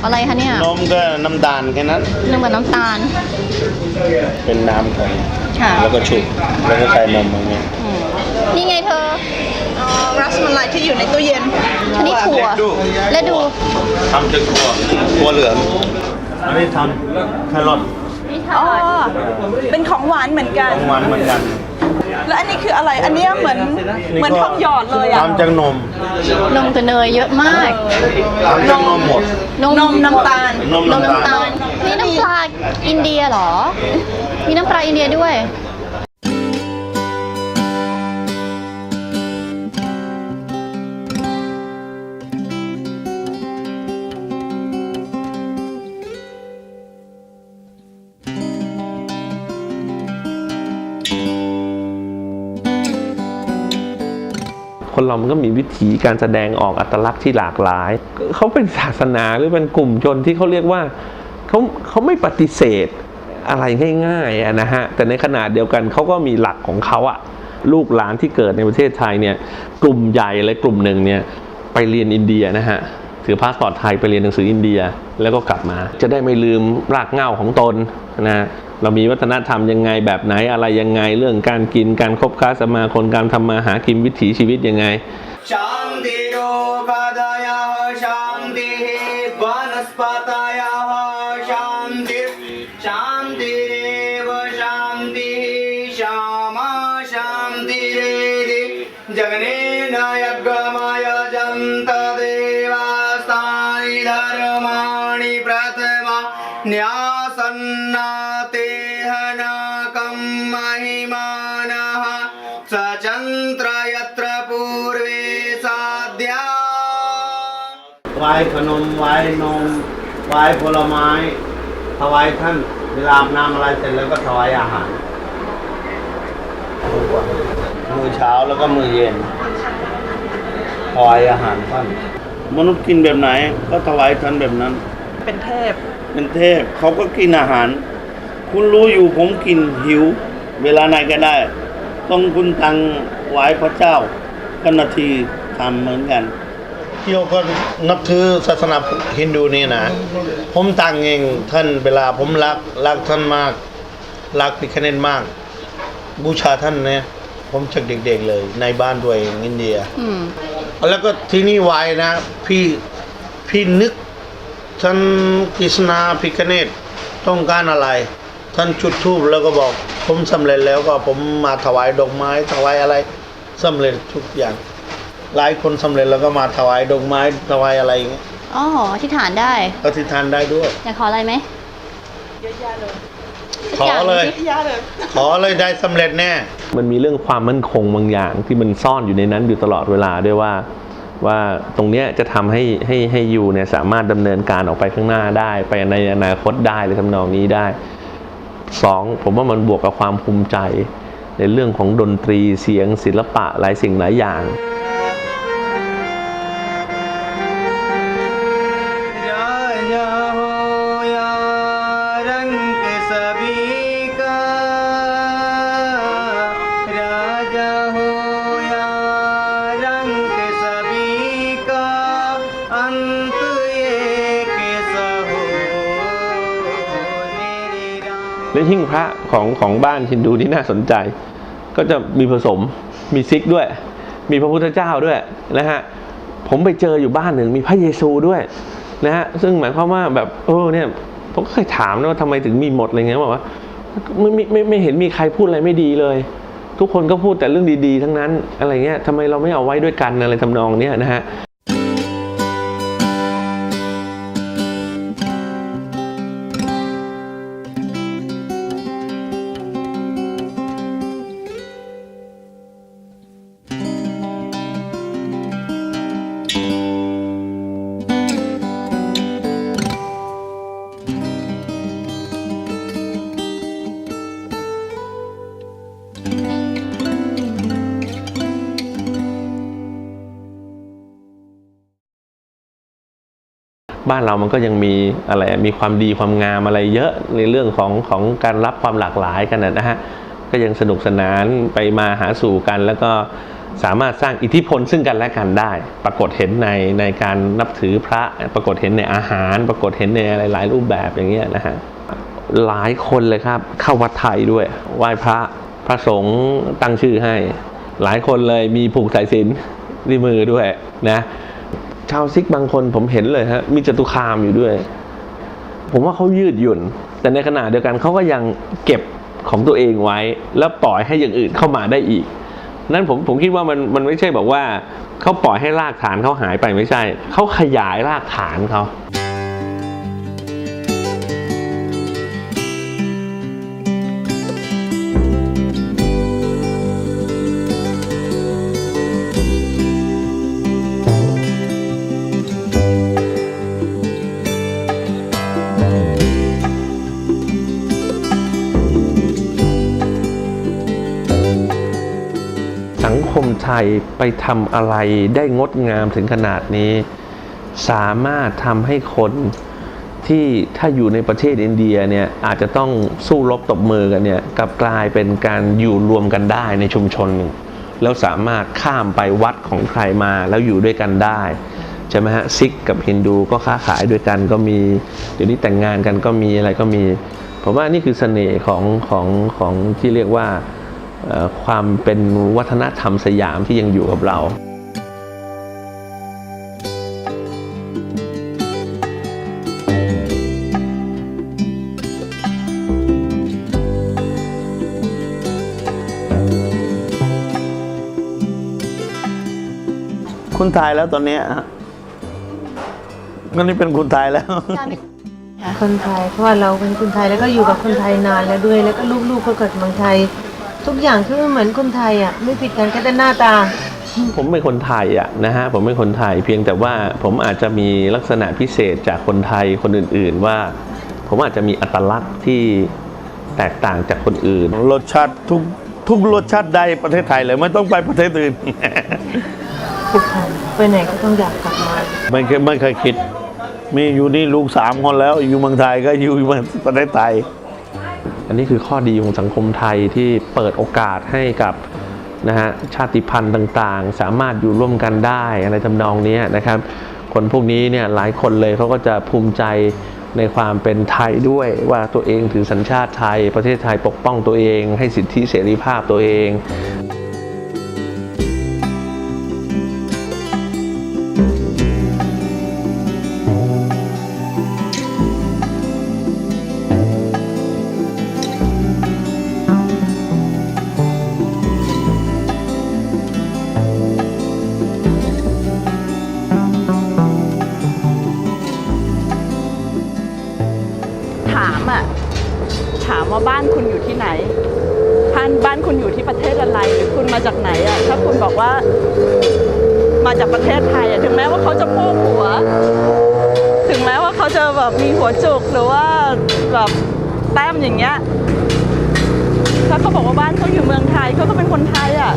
เป็นนมกับอะไรคะเนี่ยนมก็น้ำตาลแค่นั้น นมกับน้ำตาล เป็นน้ำของค่ะ แล้วก็ชุบแล้วก็ใส่นมอย่างเงี้ยอืมนี่ไงเธอ รัสมันไลที่อยู่ในตู้เย็น อันนี้ถั่ว และดู ทำจากตัวตัวเหลืองอันนี้ทำแครอทอ๋อ เป็นของหวานเหมือนกัน ของหวานเหมือนกัน แล้วอันนี้คืออะไร อันเนี้ยเหมือนเหมือนทองหยอดเลยอะทำจากนมนมกับเนยเยอะมากทำจากนมหมด นมน้ำตาลนมนมน้ำน้ำตาตาลลนี่น้ำปลาอินเดียเหรอ มีน้ำปลาอินเดียด้วย เรามันก็มีวิถีการแสดงออกอัตลักษณ์ที่หลากหลาย เขาเป็นศาสนาหรือเป็นกลุ่มชนที่เขาเรียกว่าเขาเขาไม่ปฏิเสธอะไรง่ายๆนะฮะ แต่ในขณะเดียวกันเขาก็มีหลักของเขาอะลูกหลานที่เกิดในประเทศไทยเนี่ย กลุ่มใหญ่เลยกลุ่มหนึ่งเนี่ย ไปเรียนอินเดียนะฮะ ถือพาสปอร์ตไทยไปเรียนหนังสืออินเดียแล้วก็กลับมา จะได้ไม่ลืมรากเหง้าของตนนะเรามีวัฒนธรรมยังไงแบบไหนอะไรยังไงเรื่องการกินการคบค้าสมาคมการทำมาหากินวิถีชีวิตยังไง शान्तिरोगदयः शान्तिः सचन्त्र यत्र पूर्वे साध्या ไหว้ขนมไหว้นมไหว้ผลไม้ถวายท่านเวลาอาบน้ำอะไรเสร็จแล้วก็ถวายอาหารมือเช้าแล้วก็มือเย็นถวายอาหารท่านมนุษย์กินแบบไหน ก็ถวายท่านแบบนั้น เป็นเทพ เป็นเทพเขาก็กินอาหาร คุณรู้อยู่ผมกินหิว เวลาไหนก็ได้ ต้องคุณตังไหว้พระเจ้าก็นาทีทำเหมือนกันโยก็นับถือศาสนาฮินดูนี่นะ ผมตังเองท่านเวลาผมรักรักท่านมาก รักพิคเนตมาก บูชาท่านเนี่ยผมจากเด็กๆเลย ในบ้านด้วยอินเดียอืมแล้วก็ที่นี่ไว้นะ พี่พี่นึกท่านกฤษณาพิคเนตต้องการอะไร ท่านจุดธูปแล้วก็บอก ผมสำเร็จแล้วก็ผมมาถวายดอกไม้ถวายอะไรสำเร็จทุกอย่าง หลายคนสำเร็จแล้วก็มาถวายดอกไม้ถวายอะไรอย่างเงี้ยอ๋อที่ฐานได้อธิษฐานได้ด้วยอยากขออะไรไหมเยอะแยะเลยขอเลยเยอะแยะเลยขอเลยได้สำเร็จแน่ มันมีเรื่องความมั่นคงบางอย่างที่มันซ่อนอยู่ในนั้นอยู่ตลอดเวลาด้วยว่า ว่าตรงเนี้ยจะทำให้ให้ให้ยูเนี่ยสามารถดำเนินการออกไปข้างหน้าได้ ไปในอนาคตได้เลยทำนองนี้ได้ สองผมว่ามันบวกกับความภูมิใจ ในเรื่องของดนตรีเสียงศิลปะหลายสิ่งหลายอย่าง และหิ้งพระของของบ้านฮินดูที่น่าสนใจ ก็จะมีผสมมีซิกด้วย มีพระพุทธเจ้าด้วยนะฮะผมไปเจออยู่บ้านหนึ่งมีพระเยซูด้วยนะฮะซึ่งหมายความว่าแบบเออเนี่ยผมก็เคยถามนะว่าทำไมถึงมีหมดอะไรเงี้ยบอกว่าไม่ไม่ไม่ไม่เห็นมีใครพูดอะไรไม่ดีเลย ทุกคนก็พูดแต่เรื่องดีๆ ทั้งนั้นอะไรเงี้ยทำไมเราไม่เอาไว้ด้วยกันอะไรทำนองเนี้ยนะฮะ บ้านเรามันก็ยังมีอะไรมีความดีความงามอะไรเยอะในเรื่องของของการรับความหลากหลายกันนะฮะก็ยังสนุกสนานไปมาหาสู่กัน แล้วก็สามารถสร้างอิทธิพลซึ่งกันและกันได้ ปรากฏเห็นในในการนับถือพระ ปรากฏเห็นในอาหาร ปรากฏเห็นในหลายๆรูปแบบอย่างเงี้ยนะฮะหลายคนเลยครับ เข้าวัดไทยด้วยไหว้พระพระสงฆ์ตั้งชื่อให้ หลายคนเลยมีผูกสายสิญจนที่มือด้วยนะ ชาวซิกบางคนผมเห็นเลยฮะมีจตุคามอยู่ด้วย ผมว่าเขายืดหยุ่น แต่ในขณะเดียวกันเขาก็ยังเก็บของตัวเองไว้ แล้วปล่อยให้อย่างอื่นเข้ามาได้อีก นั่นผมผมคิดว่ามันมันไม่ใช่บอกว่าเขาปล่อยให้รากฐานเขาหายไปไม่ใช่เขาขยายรากฐานเขา คมไทยไปทำอะไรได้งดงามถึงขนาดนี้ สามารถทำให้คนที่ถ้าอยู่ในประเทศอินเดียเนี่ยอาจจะต้องสู้รบตบมือกันเนี่ยกลับกลายเป็นการอยู่รวมกันได้ในชุมชนหนึ่งแล้วสามารถข้ามไปวัดของใครมาแล้วอยู่ด้วยกันได้ ใช่ไหมฮะซิกกับฮินดูก็ค้าขายด้วยกันก็มี เดี๋ยวนี้แต่งงานกันก็มีอะไรก็มี ผมว่านี่คือเสน่ห์ของของของที่เรียกว่า ความเป็นวัฒนธรรมสยามที่ยังอยู่กับเราคุณไทยแล้วตอนเนี้ยฮะมันนี่เป็นคุณไทยแล้ว คนไทยเพราะว่าเราเป็นคนไทยแล้วก็อยู่กับคนไทยนานแล้วด้วย แล้วก็ลูกๆก็เกิดเมืองไทย ทุกอย่างคือเหมือนคนไทยอะไม่ผิดกันแค่แต่หน้าตา ผมเป็นคนไทยอะนะฮะผมเป็นคนไทยเพียงแต่ว่าผมอาจจะมีลักษณะพิเศษจากคนไทยคนอื่น ๆ ว่า ผมอาจจะมีอัตลักษณ์ที่แตกต่างจากคนอื่น รสชาติทุกทุกรสชาติได้ประเทศไทยเลยไม่ต้องไปประเทศอื่น ผูกพันไปไหนก็ต้องอยากกลับมา ไม่เคยไม่เคยคิด มีอยู่นี่ลูกสามคนแล้ว อยู่เมืองไทยก็อยู่ประเทศไทย อันนี้คือข้อดีของสังคมไทยที่เปิดโอกาสให้กับนะฮะชาติพันธุ์ต่างๆ สามารถอยู่ร่วมกันได้อะไรทำนองนี้นะครับ คนพวกนี้เนี่ยหลายคนเลยเขาก็จะภูมิใจในความเป็นไทยด้วยว่าตัวเองถือสัญชาติไทย ประเทศไทยปกป้องตัวเอง ให้สิทธิเสรีภาพตัวเอง อะ ถามว่าบ้านคุณอยู่ที่ไหนท่านบ้านคุณอยู่ที่ประเทศอะไรหรือคุณมาจากไหนอะ ถ้าคุณบอกว่า มาจากประเทศไทยอะ ถึงแม้ว่าเขาจะโพกหัว ถึงแม้ว่าเขาจะแบบมีหัวจุกหรือว่าแบบแต้มอย่างเงี้ย ถ้าเขาบอกว่าบ้านเขาอยู่เมืองไทยเขาก็เป็นคนไทยอะ